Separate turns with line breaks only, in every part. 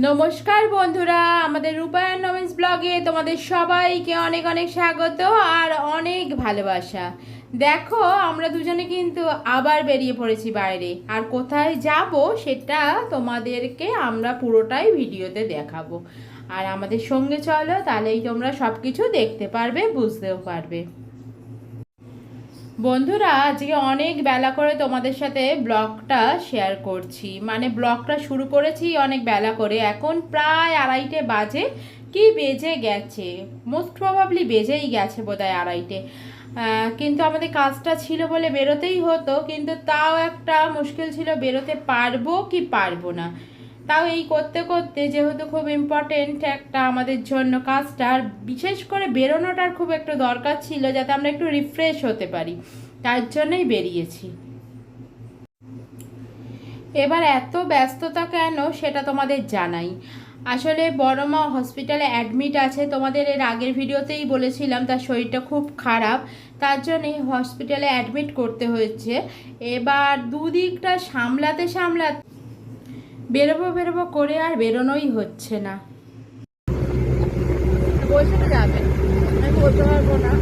নমস্কার বন্ধুরা, আমাদের রূপায়ণ নমেন্স ব্লগে তোমাদের সবাইকে অনেক অনেক স্বাগত আর অনেক ভালোবাসা। দেখো, আমরা দুজনে কিন্তু আবার বেরিয়ে পড়েছি বাইরে। আর কোথায় যাব সেটা তোমাদেরকে আমরা পুরোটাই ভিডিওতে দেখাবো। আর আমাদের সঙ্গে চলো, তাহলেই তোমরা সব কিছু দেখতে পারবে, বুঝতেও পারবে। বন্ধুরা, আজকে অনেক বেলা করে তোমাদের সাথে ব্লগটা শেয়ার করছি। মানে ব্লগটা শুরু করেছি অনেক বেলা করে। এখন প্রায় আড়াইটে বাজে। কি বেজে গেছে? মোস্ট প্রবাবলি বেজেই গেছে বোধহয় আড়াইটে। কিন্তু আমাদের কাজটা ছিল বলে বেরোতেই হতো। কিন্তু তাও একটা মুশকিল ছিল, বেরোতে পারব কি পারব না। তাও এই করতে করতে যেহেতু খুব ইম্পর্টেন্ট একটা আমাদের জন্য কাজটা, আর বিশেষ করে বেরোনোটার খুব একটু দরকার ছিল যাতে আমরা একটু রিফ্রেশ হতে পারি। তার জন্যই বেরিয়েছি। এবার এত ব্যস্ততা কেন সেটা তোমাদের জানাই। আসলে বড়মা হসপিটালে অ্যাডমিট আছে। তোমাদের এর আগের ভিডিওতেই বলেছিলাম, তার শরীরটা খুব খারাপ। তার জন্যই হসপিটালে অ্যাডমিট করতে হয়েছে। এবার দুদিকটা সামলাতে সামলাতে বেরোবো বেরোবো করে আর বেরোনোই হচ্ছে না। বসে তো যাবেন আমি বলতে পারব না।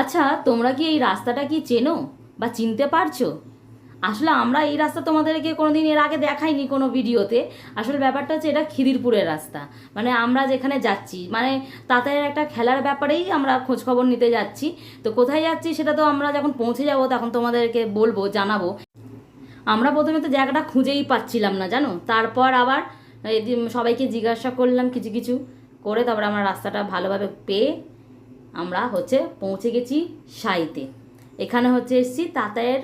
আচ্ছা তোমরা কি এই রাস্তাটা কি চেনো বা চিনতে পারছ? আসলে আমরা এই রাস্তা তোমাদেরকে কোনো দিন এর আগে দেখাইনি কোনো ভিডিওতে। আসলে ব্যাপারটা হচ্ছে এটা খিদিরপুরের রাস্তা। মানে আমরা যেখানে যাচ্ছি মানে তাদের একটা খেলার ব্যাপারেই আমরা খোঁজখবর নিতে যাচ্ছি। তো কোথায় যাচ্ছি সেটা তো আমরা যখন পৌঁছে যাব তখন তোমাদেরকে বলব, জানাব। আমরা প্রথমে তো জায়গাটা খুঁজেই পাচ্ছিলাম না, জানো? তারপর আবার সবাইকে জিজ্ঞাসা করলাম কিছু কিছু করে তারপর আমরা রাস্তাটা ভালোভাবে পেয়ে আমরা হচ্ছে পৌঁছে গেছি সাইতে। এখানে হচ্ছে এসছি তাতাইয়ের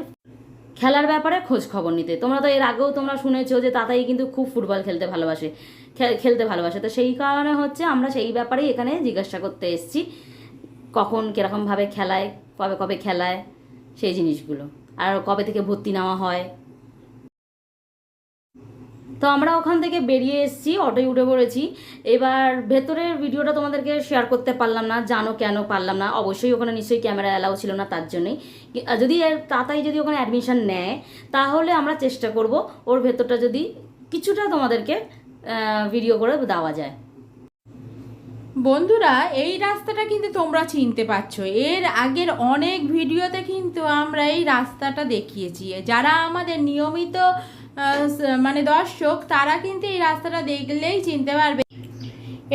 খেলার ব্যাপারে খোঁজ খবর নিতে। তোমরা তো এর আগেও তোমরা শুনেছো যে তাতাই কিন্তু খুব ফুটবল খেলতে ভালোবাসে খেলতে ভালোবাসে। তো সেই কারণে হচ্ছে আমরা সেই ব্যাপারেই এখানে জিজ্ঞাসা করতে এসছি, কখন কীরকমভাবে খেলায়, কবে কবে খেলায়, সেই জিনিসগুলো। আর কবে থেকে ভর্তি নেওয়া হয় তো আমরা ওখান থেকে বেরিয়ে এসেছি, অটোয় উঠে পড়েছি। এবার ভেতরের ভিডিওটা তোমাদেরকে শেয়ার করতে পারলাম না, জানো কেন পারলাম না। অবশ্যই ওখানে নিশ্চয়ই ক্যামেরা অ্যালাউ ছিল না, তার জন্যই। যদি তাতাই যদি ওখানে অ্যাডমিশান নেয়, তাহলে আমরা চেষ্টা করব ওর ভেতরটা যদি কিছুটা তোমাদেরকে ভিডিও করে দেওয়া যায়।
বন্ধুরা, এই রাস্তাটা কিন্তু তোমরা চিনতে পারছ। এর আগের অনেক ভিডিওতে কিন্তু আমরা এই রাস্তাটা দেখিয়েছি। যারা আমাদের নিয়মিত মানে দর্শক, তারা কিন্তু এই রাস্তাটা দেখলেই চিনতে পারবে।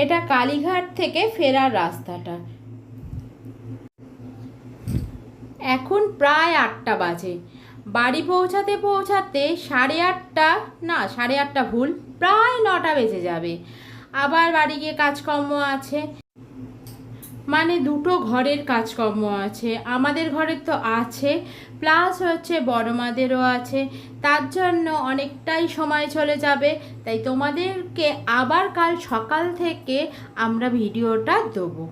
এটা কালীঘাট থেকে ফেরার রাস্তাটা। এখন প্রায় আটটা বাজে। বাড়ি পৌঁছাতে পৌঁছাতে সাড়ে আটটা, না, সাড়ে আটটা ভুল, প্রায় নটা বেজে যাবে। আবার বাড়ি গিয়ে কাজকর্ম আছে। মানে দুটো ঘরের কাজকর্ম আছে, আমাদের ঘরের তো আছে প্লাস হচ্ছে বড় মাদেরও আছে, তার জন্য অনেকটাই সময় চলে যাবে, তাই তোমাদেরকে আবার কাল সকাল থেকে আমরা ভিডিওটা দেবো।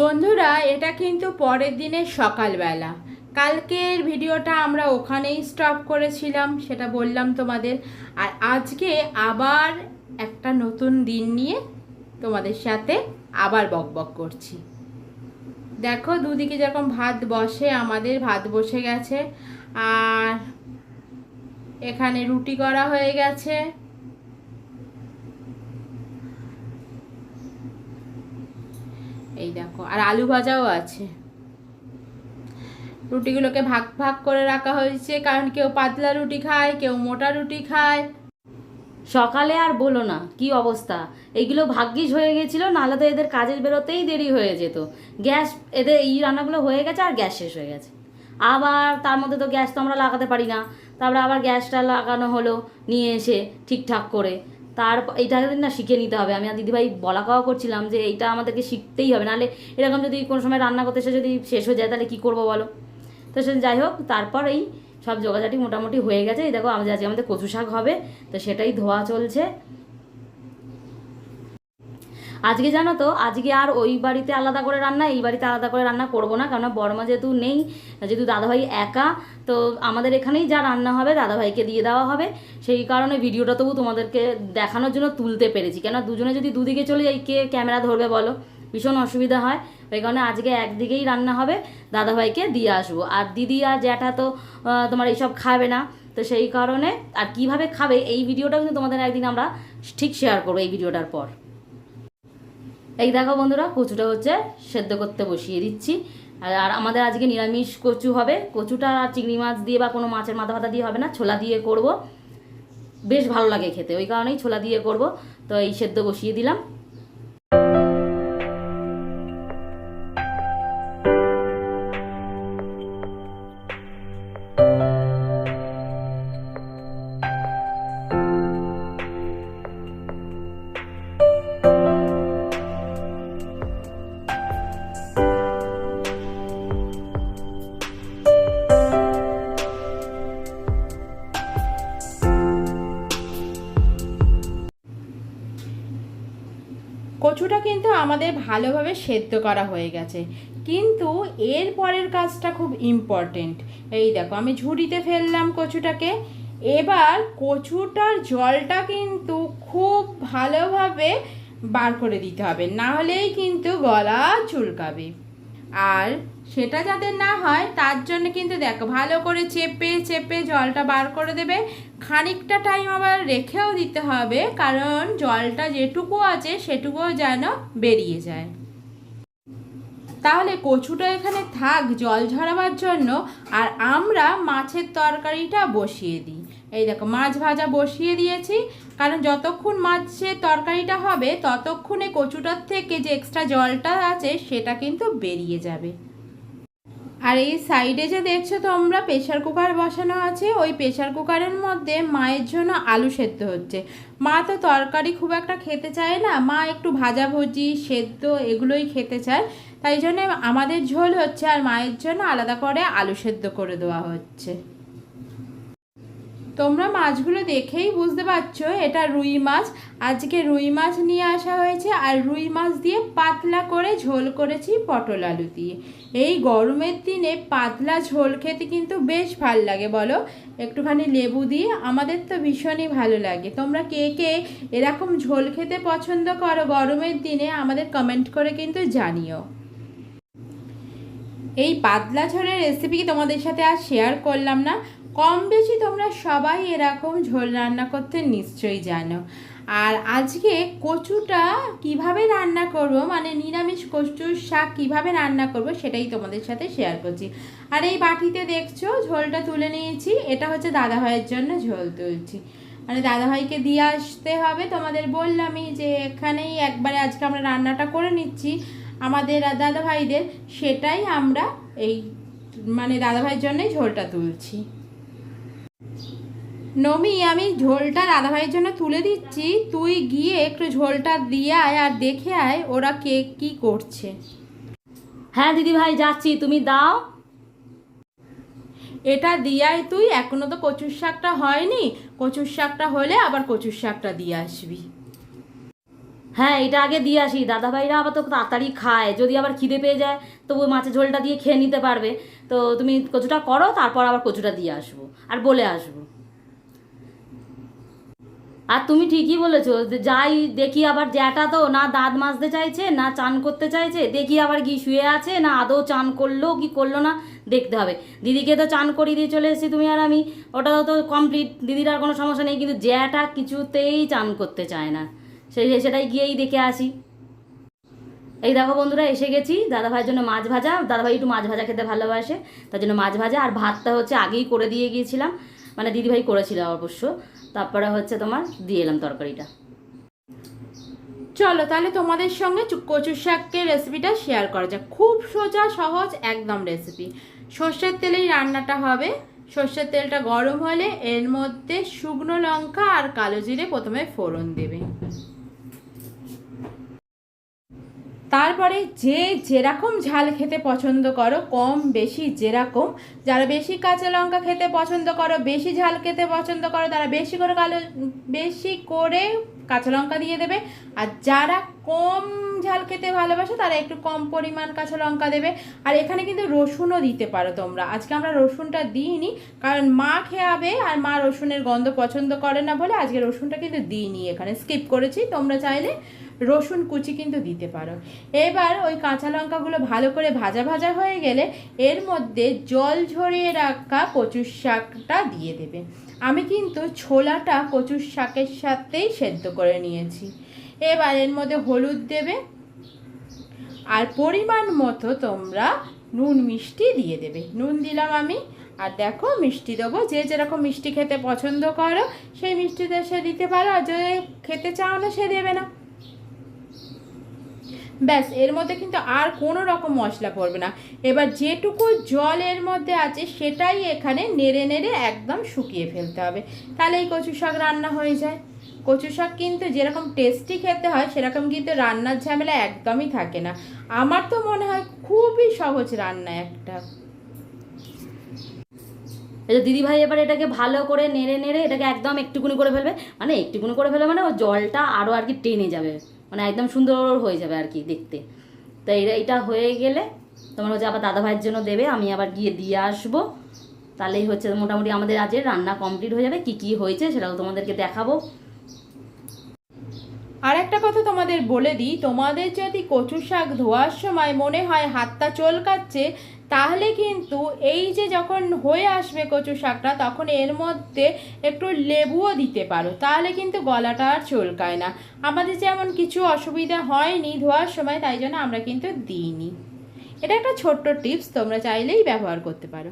বন্ধুরা, এটা কিন্তু পরের দিনের সকালবেলা। কালকের ভিডিওটা আমরা ওখানেই স্টপ করেছিলাম, সেটা বললাম তোমাদের। আর আজকে আবার একটা নতুন দিন নিয়ে তোমাদের সাথে আবার বকবক করছি। দেখো, দুদিকে যেরকম ভাত বসে, আমাদের ভাত বসে গেছে। আর এখানে রুটি করা হয়ে গেছে। এই দেখো, আর আলু ভাজাও আছে। রুটিগুলোকে ভাগ ভাগ করে রাখা হয়েছে, কারণ কেউ পাতলা রুটি খায়, কেউ মোটা রুটি খায়।
সকালে আর বলো না, কি অবস্থা? এইগুলো ভাগ্যিস হয়ে গেছিল, নাহলে তো এদের কাজের বেরোতেই দেরি হয়ে যেত। গ্যাস, এদের এই রান্নাগুলো হয়ে গেছে আর গ্যাস শেষ হয়ে গেছে। আবার তার মধ্যে তো গ্যাস তো আমরা লাগাতে পারি না। তারপরে আবার গ্যাসটা লাগানো হলো, নিয়ে এসে ঠিকঠাক করে। তার যদি না শিখে নিতে হবে। আমি আর দিদিভাই বলা কওয়া করছিলাম যে এইটা আমাদেরকে শিখতেই হবে। নাহলে এরকম যদি কোনো সময় রান্না করতে এসে যদি শেষ হয়ে যায়, তাহলে কী করব বলো? তো সে যাই হোক, তারপর এই সব যোগাযোগটি মোটামুটি হয়ে গেছে। এই দেখো, আমাদের আজকে আমাদের কচু শাক হবে, তো সেটাই ধোয়া চলছে। আজকে জানো তো, আজকে আর ওই বাড়িতে আলাদা করে রান্না, এই বাড়িতে আলাদা করে রান্না করব না কারণ বর্মা যেহেতু নেই, যেহেতু দাদাভাই একা, তো আমাদের এখানেই যা রান্না হবে দাদাভাইকে দিয়ে দেওয়া হবে। সেই কারণে ভিডিওটা তবু তোমাদেরকে দেখানোর জন্য তুলতে পেরেছি। কেন দুজনে যদি দুদিকে চলে যাই, কে ক্যামেরা ধরবে বলো? ভীষণ অসুবিধা হয়। ওই কারণে আজকে একদিকেই রান্না হবে, দাদাভাইকে দিয়ে আসব। আর দিদি আর জ্যাঠা তো তোমার এইসব খাবে না, তো সেই কারণে, আর কীভাবে খাবে, এই ভিডিওটা কিন্তু তোমাদের একদিন আমরা ঠিক শেয়ার করব, এই ভিডিওটার পর। এই দেখো বন্ধুরা, কচুটা হচ্ছে সেদ্ধ করতে বসিয়ে দিচ্ছি। আর- আমাদের আজকে নিরামিষ কচু হবে। কচুটা চিংড়ি মাছ দিয়ে বা কোনো মাছের মাথা ভাতা দিয়ে হবে না, ছোলা দিয়ে করব। বেশ ভালো লাগে খেতে, ওই কারণেই ছোলা দিয়ে করব। তো এই সেদ্ধ বসিয়ে দিলাম।
আমাদের ভালোভাবে সেদ্ধ করা হয়ে গেছে। কিন্তু এর পরের কাজটা খুব ইম্পর্টেন্ট এই দেখো, আমি ঝুড়িতে ফেললাম কচুটাকে। এবার কচুটার জলটা কিন্তু খুব ভালোভাবে বার করে দিতে হবে। না হলেই কিন্তু গলা চুলকাবে। আর সেটা যাতে না হয়, তার জন্য কিন্তু দেখো, ভালো করে চেপে চেপে জলটা বার করে দেবে। খানিকটা টাইম আবার রেখেও দিতে হবে, কারণ জলটা যেটুকু আছে সেটুকুও যেন বেরিয়ে যায়। তাহলে কচুটা এখানে থাক জল ঝরাবার জন্য, আর আমরা মাছের তরকারিটা বসিয়ে দিই। এই দেখো, মাছ ভাজা বসিয়ে দিয়েছি, কারণ যতক্ষণ মাছের তরকারিটা হবে, ততক্ষণে কচুটার থেকে যে এক্সট্রা জলটা আছে সেটা কিন্তু বেরিয়ে যাবে। আর এই সাইডে যে দেখছ তোমরা প্রেশার কুকার বসানো আছে। ওই প্রেশার কুকারের মধ্যে মায়ের জন্য আলু সেদ্ধ হচ্ছে। মা তো তরকারি খুব একটা খেতে চায় না। মা একটু ভাজাভুজি, সেদ্ধ এগুলোই খেতে চায়। তাই জন্য আমাদের ঝোল হচ্ছে আর মায়ের জন্য আলাদা করে আলু সেদ্ধ করে দেওয়া হচ্ছে। তোমরা মাছগুলো দেখেই বুঝতে পারছ, এটা রুই মাছ। আজকে রুই মাছ নিয়ে আসা হয়েছে। আর রুই মাছ দিয়ে পাতলা করে ঝোল করেছি পটল আলু দিয়ে। এই গরমের দিনে পাতলা ঝোল খেতে কিন্তু বেশ ভালো লাগে, বলো? একটুখানি লেবু দিয়ে, আমাদের তো ভীষণই ভালো লাগে। তোমরা কে কে এরকম ঝোল খেতে পছন্দ করো গরমের দিনে, আমাদের কমেন্ট করে কিন্তু জানিও। এই পাতলা ঝোলের রেসিপি তোমাদের সাথে আর শেয়ার করলাম না? কম বেশি তোমরা সবাই এরকম ঝোল রান্না করতে নিশ্চয়ই জানো। আর আজকে কচুটা কীভাবে রান্না করব মানে নিরামিষ কচুর শাক কীভাবে রান্না করব সেটাই তোমাদের সাথে শেয়ার করছি। আর এই বাটিতে দেখছ, ঝোলটা তুলে নিয়েছি, এটা হচ্ছে দাদাভাইয়ের জন্য ঝোল তুলছি। মানে দাদাভাইকে দিয়ে আসতে হবে, তোমাদের বললামই যে এখানেই একবারে আজকে আমরা রান্নাটা করে নিচ্ছি, আমাদের দাদাভাইদের, সেটাই আমরা এই মানে দাদাভাইয়ের জন্যই ঝোলটা তুলছি। নমি আমি ঝোলটা দাদাভাইয়ের জন্য তুলে দিচ্ছি। তুই গিয়ে একটু ঝোলটা দিয়ে আয় আর দেখে আয় ওরা কে কি করছে।
হ্যাঁ দিদি ভাই যাচ্ছি। তুমি দাও।
এটা দিয়াই তুই। এখনও তো কচুর শাকটা হয়নি। কচুর শাকটা হলে আবার কচুর শাকটা দিয়ে আসবি।
হ্যাঁ এটা আগে দিয়ে আসি। দাদাভাইরা আবার তো তাড়াতাড়ি খায়। যদি আবার খিদে পেয়ে যায় তবু মাছের ঝোলটা দিয়ে খেয়ে নিতে পারবে। তো তুমি কচুটা করো তারপর আবার কচুটা দিয়ে আসব। আর বলে আসব। আর তুমি ঠিকই বলেছ যাই দেখি আবার জ্যাটা তো না দাঁত মাজতে চাইছে, না চান করতে চাইছে, দেখি আবার কি শুয়ে আছে, না আদৌ চান করল কি করল না দেখতে হবে। দিদিকে তো চান করিয়ে দিয়ে চলে এসেছি তুমি আর আমি ওটাও তো কমপ্লিট দিদির আর কোনো সমস্যা নেই, কিন্তু জ্যাটা কিছুতেই চান করতে চায় না। সেই সেটাই গিয়েই দেখে আসি। এই দেখো বন্ধুরা, এসে গেছি। দাদা ভাইয়ের জন্য মাছ ভাজা দাদা ভাই একটু মাছ ভাজা খেতে ভালোবাসে, তার জন্য মাছ ভাজা আর ভাতটা হচ্ছে আগেই করে দিয়ে গিয়েছিলাম। মানে দিদিভাই করেছিল অবশ্য। তারপরে হচ্ছে তোমার দিয়ে এলাম তরকারিটা।
চলো তাহলে তোমাদের সঙ্গে কচু শাকের রেসিপিটা শেয়ার করা যাক। খুব সোজা, সহজ, একদম রেসিপি সর্ষের তেলেই রান্নাটা হবে। সর্ষের তেলটা গরম হলে এর মধ্যে শুকনো লঙ্কা আর কালো জিরে প্রথমে ফোড়ন দেবে। তারপরে যে যেরকম ঝাল খেতে পছন্দ করো, কম বেশি যেরকম। যারা বেশি কাঁচা লঙ্কা খেতে পছন্দ করো, বেশি ঝাল খেতে পছন্দ করো, তারা বেশি করে কালো, বেশি করে কাঁচা লঙ্কা দিয়ে দেবে। আর যারা কম ঝাল খেতে ভালোবাসে, তারা একটু কম পরিমাণ কাঁচা লঙ্কা দেবে। আর এখানে কিন্তু রসুনও দিতে পারো তোমরা। আজকে আমরা রসুনটা দিইনি, কারণ মা খেয়াবে আর মা রসুনের গন্ধ পছন্দ করে না বলে আজকে রসুনটা কিন্তু দিইনি এখানে। স্কিপ করেছি, তোমরা চাইলে রসুন কুচি কিন্তু দিতে পারো। এবার ওই কাঁচা লঙ্কাগুলো ভালো করে ভাজা ভাজা হয়ে গেলে এর মধ্যে জল ঝরিয়ে রাখা কচুর শাকটা দিয়ে দেবে। আমি কিন্তু ছোলাটা কচুর শাকের সাথেই সেদ্ধ করে নিয়েছি। এবার এর মধ্যে হলুদ দেবে। আর পরিমাণ মতো তোমরা নুন মিষ্টি দিয়ে দেবে। নুন দিলাম আমি। আর দেখো মিষ্টি দেবো। যে যেরকম মিষ্টি খেতে পছন্দ করো, সেই মিষ্টিতে সে দিতে পারো। আর যদি খেতে চাও না সে দেবে না। ব্যাস, এর মধ্যে কিন্তু আর কোনো রকম মশলা পড়বে না। এবার যেটুকু জল এর মধ্যে আছে, সেটাই এখানে নেড়ে নেড়ে একদম শুকিয়ে ফেলতে হবে। তাহলে এই কচু শাক রান্না হয়ে যায়। কচু শাক কিন্তু যেরকম টেস্টি খেতে হয়, সেরকম কিন্তু রান্নার ঝামেলা একদমই থাকে না। আমার তো মনে হয় খুবই সহজ রান্না একটা।
যে দিদিভাই এবার এটাকে ভালো করে নেড়ে নেড়ে এটাকে একদম একটুকুনি করে ফেলবে। মানে একটুকুনি করে ফেলবে মানে ও জলটা আরও আর কি টেনে যাবে। মানে একদম সুন্দর হয়ে যাবে আর কি দেখতে। তো এটা এটা হয়ে গেলে তোমার হচ্ছে আবার দাদা ভাইয়ের জন্য দেবে, আমি আবার গিয়ে দিয়ে আসব। তাহলেই হচ্ছে মোটামুটি আমাদের আজের রান্না কমপ্লিট হয়ে যাবে, কি কি হয়েছে সেটাও তোমাদেরকে দেখাবো।
আর একটা কথা তোমাদের বলে দিই, তোমাদের যদি কচু শাক ধোয়ার সময় মনে হয় হাতটা চলকাচ্ছে তাহলে কিন্তু এই যে যখন হয়ে আসবে কচু শাকটা, তখন এর মধ্যে একটু লেবুও দিতে পারো। তাহলে কিন্তু গলাটা আর চলকায় না। আমাদের যেমন কিছু অসুবিধা হয়নি ধোয়ার সময়, তাই জন্য আমরা কিন্তু দিইনি। এটা একটা ছোট্ট টিপস, তোমরা চাইলেই ব্যবহার করতে পারো।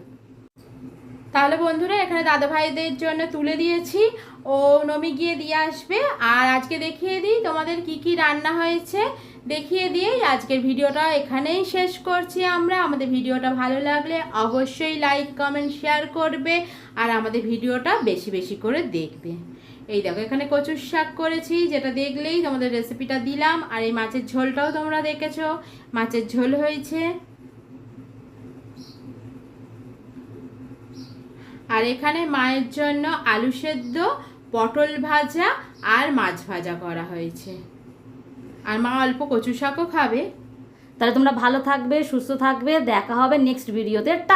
তাহলে বন্ধুরা, এখানে দাদা ভাইদের জন্য তুলে দিয়েছি। ও নমি গিয়ে দিয়ে আসবে। আর আজকে দেখিয়ে দিই তোমাদের কি কি রান্না হয়েছে। দেখিয়ে দিয়েই আজকের ভিডিওটা এখানেই শেষ করছি আমরা। আমাদের ভিডিওটা ভালো লাগলে অবশ্যই লাইক কমেন্ট শেয়ার করবে আর আমাদের ভিডিওটা বেশি বেশি করে দেখবে। এই দেখো, এখানে কচুর শাক করেছি, যেটা দেখলেই তোমাদের রেসিপিটা দিলাম। আর এই মাছের ঝোলটাও তোমরা দেখেছ। মাছের ঝোল হয়েছে। আর এখানে মায়ের জন্য আলু সেদ্ধ, পটল ভাজা আর মাছ ভাজা করা হয়েছে। আর মা অল্প কচু শাকও খাবে।
তাহলে তোমরা ভালো থাকবে, সুস্থ থাকবে। দেখা হবে নেক্সট ভিডিওতে টা